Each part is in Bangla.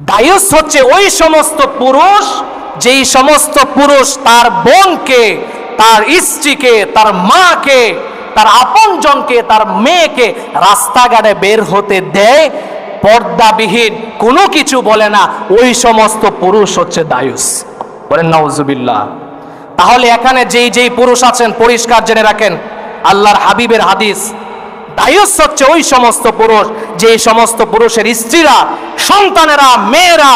দায়ুস হচ্ছে ওই সমস্ত পুরুষ, যেই সমস্ত পুরুষ তার বোনকে, তার স্ত্রীকে, তার মাকে, তার আপনজনকে, তার মেয়েকে রাস্তাঘাটে বের হতে দেয়, পর্দাবিহীন কোনো কিছু বলে না, ওই সমস্ত পুরুষ হচ্ছে দায়ুস। বলেন নওজুবিল্লাহ তাহলে এখানে যেই যেই পুরুষ আছেন, পরিষ্কার জেনে রাখেন, আল্লাহর হাবিবের হাদিস, দায়ুস হচ্ছে ওই সমস্ত পুরুষ যে সমস্ত পুরুষের স্ত্রীরা, সন্তানেরা, মেয়েরা,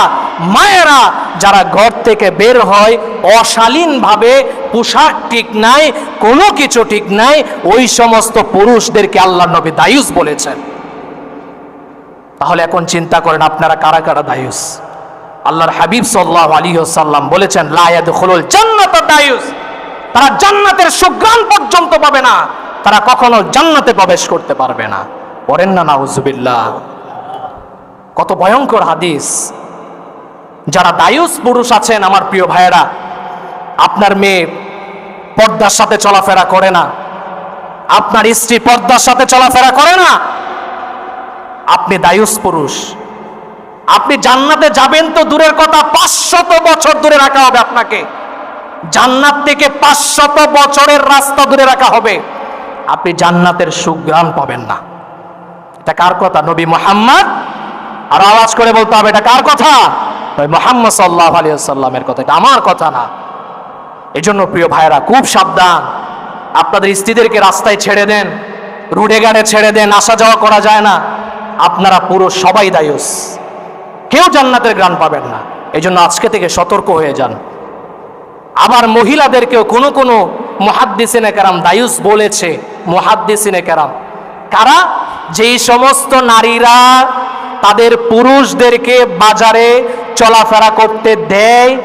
মায়েরা, যারা ঘর থেকে বের হয়, অশালীনভাবে, পোশাক ঠিক নাই, কোনো কিছু ঠিক নাই, ওই সমস্ত পুরুষদেরকে আল্লাহ নবী দায়ুস বলেছেন। তাহলে এখন চিন্তা করেন আপনারা কারা কারা দায়ুস? আল্লাহর হাবিব সাল্লাহ আলী সাল্লাম বলেছেন লায়াদ খুলুল জান্নাত দায়ুস। তারা জান্নাতের সুগ্রাণ পর্যন্ত পাবে না, তারা কখনো জান্নাতে প্রবেশ করতে পারবে না। পড়েন না, নাউজুবিল্লাহ। কত ভয়ঙ্কর হাদিস। যারা দায়ুস পুরুষ আছেন, আমার প্রিয় ভাইয়েরা, আপনার মেয়ে পর্দার সাথে চলাফেরা করে না। আপনার স্ত্রী পর্দার সাথে চলাফেরা করে না। আপনি দায়ুস পুরুষ। আপনি জান্নাতে যাবেন তো দূরের কথা, পাঁচশত বছর দূরে রাখা হবে আপনাকে। জান্নাত থেকে পাঁচশত বছরের রাস্তা দূরে রাখা হবে। আপনি জান্নাতের সুগ্রাম পাবেন না। এটা কার কথা? নবী মোহাম্মদ? আর আওয়াজ করে বলতে হবে, এটা কার কথা? মোহাম্মদ সাল্লাহ আলিয়া সাল্লামের কথা, এটা আমার কথা না। এজন্য প্রিয় ভাইরা খুব সাবধান। আপনাদের স্ত্রীদেরকে রাস্তায় ছেড়ে দেন রুডে গাড়ে ছেড়ে দেন, আসা যাওয়া করা যায় না। আপনারা পুরো সবাই দায়ুস। কেউ জান্নাতের গ্রাণ পাবেন না। এই জন্য আজকে থেকে সতর্ক হয়ে যান। আবার মহিলাদেরকেও কোনো কোনো মহাদ্দিসিনে কেরাম দায়ুস বলেছে, মহাদ্দিসিনে কেরাম। কারা? যেই সমস্ত নারীরা তাদের পুরুষদেরকে বাজারে চলাফেরা করতে দেয়,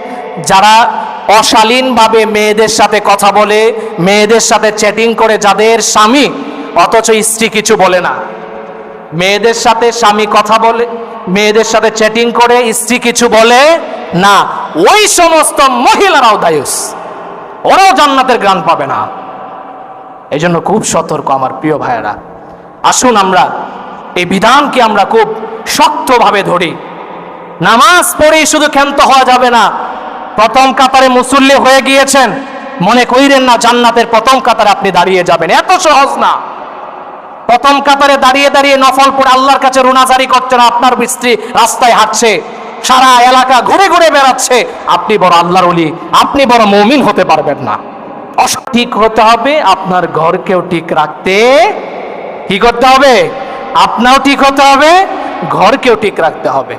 যারা অশালীনভাবে মেয়েদের সাথে কথা বলে, মেয়েদের সাথে চ্যাটিং করে যাদের স্বামী, অথচ স্ত্রী কিছু বলে না। মেয়েদের সাথে স্বামী কথা বলে, মেয়েদের সাথে চ্যাটিং করে স্ত্রী কিছু বলে না। ওই সমস্ত মহিলারাও দায়ুস। ওরাও জান্নাতের গ্রাণ পাবে না। এই জন্য খুব সতর্ক আমার প্রিয় ভাইয়েরা। আসুন আমরা এই বিধানকে আমরা খুব শক্তভাবে ধরি। নামাজ পড়েই শুধু ক্ষান্ত হওয়া যাবে না। প্রথম কাতারে মুসল্লি হয়ে গিয়েছেন। মনে করিলেন না, জান্নাতের প্রথম কাতারে আপনি দাঁড়িয়ে যাবেন। এত সহজ না। প্রথম কাতারে দাঁড়িয়ে দাঁড়িয়ে নফল পড়ে আল্লাহর কাছে রুনাজারি করছেন, আপনার স্ত্রী রাস্তায় হাঁটছে, সারা এলাকা ঘুরে ঘুরে বেড়াচ্ছে। আপনি বড় আল্লাহর অলি আপনি বড় মমিন হতে পারবেন না। ঠিক হতে হবে, আপনার ঘরকেও ঠিক রাখতে কি করতে হবে? আপনাও ঠিক হতে হবে ঘরকেও ঠিক রাখতে হবে।